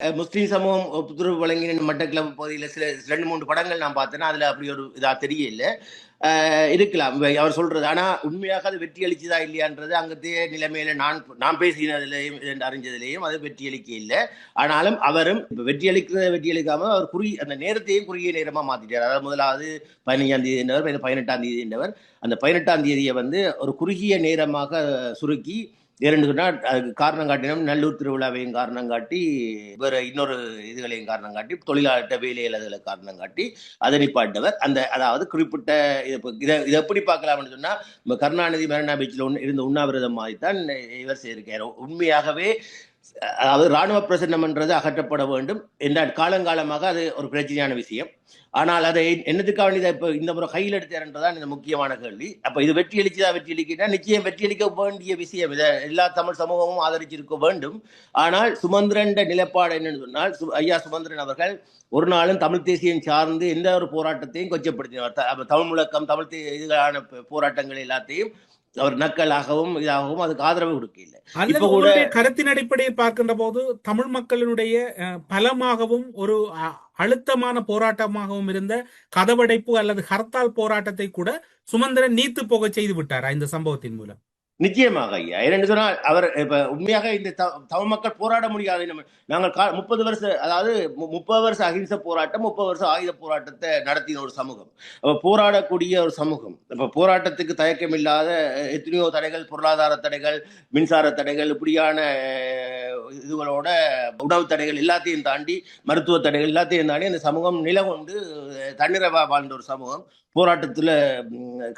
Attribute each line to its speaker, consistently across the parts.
Speaker 1: முஸ்லீம் சமூகம் புத்துறவு வழங்கின மட்டக்கிழப்பு பகுதியில் சில ரெண்டு மூன்று படங்கள் நான் பார்த்தேன்னா அதில் அப்படி ஒரு இதாக தெரியல. இருக்கலாம். அவர் சொல்றது. ஆனால் உண்மையாக அது வெற்றி அளிச்சுதா இல்லையான்றது அங்கத்தைய நிலைமையில நான் நான் பேசினதுலையும் அறிஞ்சதுலேயும் அது வெற்றி அளிக்க இல்லை. ஆனாலும் அவரும் இப்போ வெற்றி அளிக்கிறத வெற்றி அளிக்காம அவர் குறி அந்த நேரத்தையும் குறுகிய நேரமாக மாற்றிட்டார் அதாவது முதலாவது பதினஞ்சாம் தேதி என்றவர் பதினெட்டாம் தேதி என்றவர் அந்த பதினெட்டாம் தேதியை வந்து ஒரு குறுகிய நேரமாக சுருக்கி இரண்டு சொன்னால் அதுக்கு காரணம் காட்டினோம். நல்லூர் திருவிழாவையும் காரணம் காட்டி வேற இன்னொரு இதுகளையும் காரணம் காட்டி தொழிலாளர்கிட்ட வேலையில் அதில் காரணம் காட்டி அதை நிப்பாட்டவர் அந்த அதாவது குறிப்பிட்ட இதை இதை எப்படி பார்க்கலாம்னு சொன்னா கருணாநிதி மெரினா பீச்சில் ஒன்று இருந்த உண்ணாவிரதம் மாதிரி தான் இவர் செய்திருக்கார் உண்மையாகவே அதாவது ராணுவ பிரசன்னம்ன்றது அகற்றப்பட வேண்டும் என்ற காலங்காலமாக அது ஒரு பிரச்சனையான விஷயம். ஆனால் அதை என்னத்துக்காக இதை இப்போ இந்த முறை கையில் எடுத்தார்ன்றதான் இந்த முக்கியமான கேள்வி. அப்போ இது வெற்றி அளிச்சதா வெற்றி அளிக்கிட்டா நிச்சயம் வெற்றி அளிக்க வேண்டிய விஷயம். இதை எல்லா தமிழ் சமூகமும் ஆதரிச்சிருக்க வேண்டும். ஆனால் சுமந்திரன் நிலைப்பாடு என்னன்னு சொன்னால் ஐயா சுமந்திரன் அவர்கள் ஒரு நாளும் தமிழ் தேசியம் சார்ந்து எந்த ஒரு போராட்டத்தையும் கொச்சப்படுத்தினார் தமிழ் முழக்கம் தமிழ் இதுகளான போராட்டங்கள் எல்லாத்தையும் அவர் நக்கலாகவும் இதாகவும் அதுக்கு ஆதரவு கொடுக்கல. இப்ப கூட-
Speaker 2: கருத்தின் அடிப்படையில் பார்க்கின்ற போது தமிழ் மக்களினுடைய பலமாகவும் ஒரு அழுத்தமான போராட்டமாகவும் இருந்த கதவடைப்பு அல்லது ஹர்த்தால் போராட்டத்தை கூட சுமந்திரன் நீத்து போக செய்து விட்டாரா இந்த சம்பவத்தின் மூலம்?
Speaker 1: நிச்சயமாக ஐயா. ஏன்னு சொன்னால் அவர் இப்ப உண்மையாக இந்த த- தமிழ் மக்கள் போராட முடியாது. நம்ம நாங்கள் கா முப்பது வருஷ அதாவது மு- முப்பது வருஷ அகிம்ச போராட்டம் முப்பது வருஷம் ஆயுத போராட்டத்தை நடத்தின ஒரு சமூகம். போராடக்கூடிய ஒரு சமூகம். இப்ப போராட்டத்துக்கு தயக்கம் இல்லாத எத்தனையோ தடைகள் பொருளாதார தடைகள் மின்சார தடைகள் இப்படியான இதுகளோட உணவு தடைகள் எல்லாத்தையும் தாண்டி மருத்துவ தடைகள் எல்லாத்தையும் தாண்டி அந்த சமூகம் நிலகொண்டு கொண்டு தன்னிறைவா வாழ்ந்த ஒரு சமூகம் போராட்டத்தில்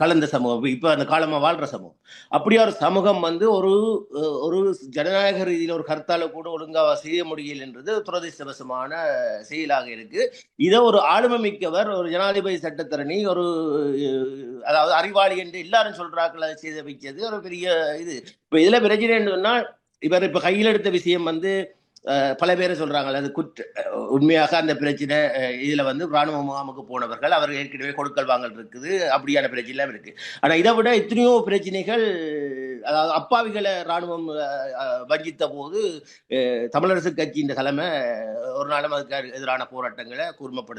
Speaker 1: கலந்த சமூகம் இப்போ அந்த காலமாக வாழ்கிற சமூகம். அப்படியா ஒரு சமூகம் வந்து ஒரு ஒரு ஜனநாயக ரீதியில் ஒரு கருத்தால கூட ஒழுங்காக செய்ய முடியல என்றது துரதிருஷ்டவசமான செயலாக இருக்கு. இதை ஒரு ஆளுமை மிக்கவர் ஒரு ஜனாதிபதி சட்டத்தரணி ஒரு அதாவது அறிவாளி என்று எல்லாரும் சொல்றார்கள் அதை செய்து வைக்கிறது ஒரு பெரிய இது. இப்போ இதில் பிரச்சனை சொன்னால் இவர் இப்ப கையில் எடுத்த விஷயம் வந்து பல பேரை சொல்றாங்க அது குற்ற உண்மையாக அந்த பிரச்சனை இதுல வந்து ராணுவ முகாமுக்கு போனவர்கள் அவர் ஏற்கனவே கொடுக்கல் வாங்கல் இருக்குது அப்படியான பிரச்சனை எல்லாம் இருக்கு. ஆனா இதை விட எத்தனையோ பிரச்சனைகள் அதாவது அப்பாவிகளை ராணுவம் வஞ்சித்த போது தமிழரசு கட்சியின் தலைமை ஒரு நாளும் அதுக்கு எதிரான போராட்டங்களை கூர்மப்படுத்த